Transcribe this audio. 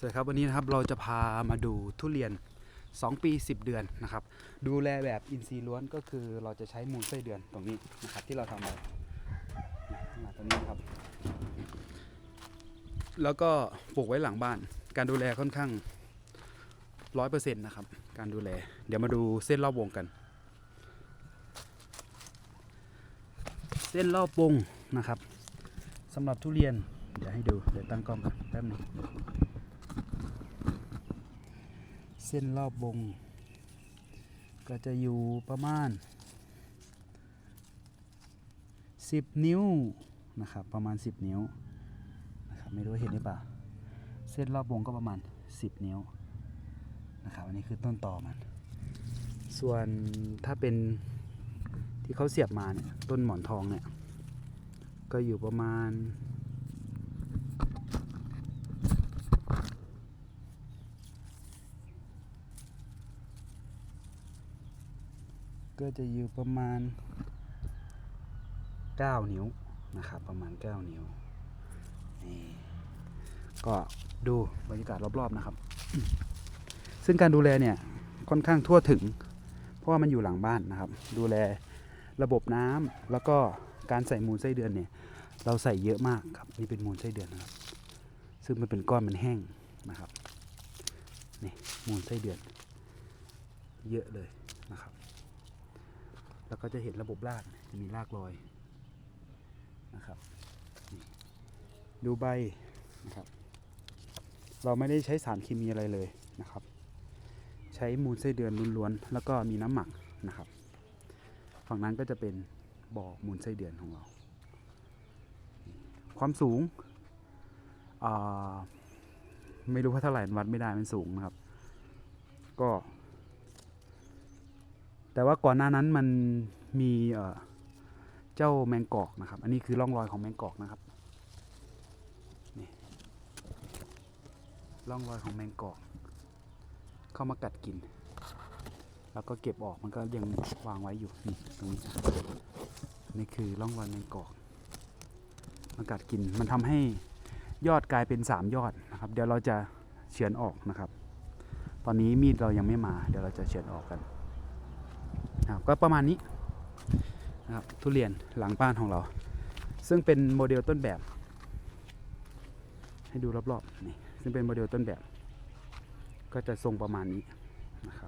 สวัสดีครับวันนี้นะครับเราจะพามาดูทุเรียน 2 ปี 10 เดือนนะครับ ดูแลแบบอินทรีย์ล้วนก็คือเราจะใช้มูลไส้เดือนตรงนี้นะครับที่เราทำไว้นะตรงนี้นะครับ แล้วก็ปลูกไว้หลังบ้าน การดูแลค่อนข้างร้อยเปอร์เซ็นต์นะครับ การดูแล เดี๋ยวมาดูเส้นรอบวงกัน เส้นรอบวงนะครับสำหรับทุเรียน เดี๋ยวให้ดูเดี๋ยวตั้งกล้องกันแป๊บนึง เส้นรอบวง ก็จะอยู่ประมาณ 10 นิ้วนะครับประมาณ 10 นิ้วนะครับไม่รู้เห็นหรือเปล่า เส้นรอบวงก็ประมาณ 10 นิ้วนะครับอันนี้คือต้นต่อมัน ส่วนถ้าเป็นที่เขาเสียบมาเนี่ยต้นหมอนทองเนี่ยก็อยู่ประมาณ ก็จะอยู่ประมาณ 9 นิ้วนะครับประมาณ 9 นิ้วนี่ก็ดูบรรยากาศรอบๆนะครับ ซึ่งการดูแลเนี่ยค่อนข้างทั่วถึง เพราะว่ามันอยู่หลังบ้านนะครับ ดูแลระบบน้ำแล้วก็การใส่มูลไส้เดือนเนี่ยเราใส่เยอะมากครับนี่เป็นมูลไส้เดือนนะครับ ซึ่งมันเป็นก้อนมันแห้งนะครับนี่มูลไส้เดือน เยอะเลยนะครับ แล้วก็จะเห็นระบบรากจะมีรากลอยนะครับดูใบนะครับ เราไม่ได้ใช้สารเคมีอะไรเลยนะครับ ใช้มูลไส้เดือนล้วนๆแล้วก็มีน้ำหมักนะครับ ฝั่งนั้นก็จะเป็นบ่อมูลไส้เดือนของเรา ความสูงไม่รู้ว่าเท่าไหร่วัดไม่ได้มันสูงนะครับ ก็ แต่ว่าก่อนหน้านั้นมันมีเจ้าแมงกอกนะครับ อันนี้คือร่องรอยของแมงกอกนะครับนี่ร่องรอยของแมงกอก เข้ามากัดกิน แล้วก็เก็บออกมันก็ยังวางไว้อยู่นี่ตรงนี้นี่คือร่องรอยแมงกอกมันกัดกินมันทำให้ยอดกลายเป็นสามยอดนะครับ เดี๋ยวเราจะเฉือนออกนะครับ ตอนนี้มีดเรายังไม่มา เดี๋ยวเราจะเฉือนออกกัน นะครับก็ประมาณนี้นะครับทุเรียนหลังบ้านของเรา ซึ่งเป็นโมเดลต้นแบบ ให้ดูรอบๆนี่ซึ่งเป็นโมเดลต้นแบบ ก็จะทรงประมาณนี้นะครับ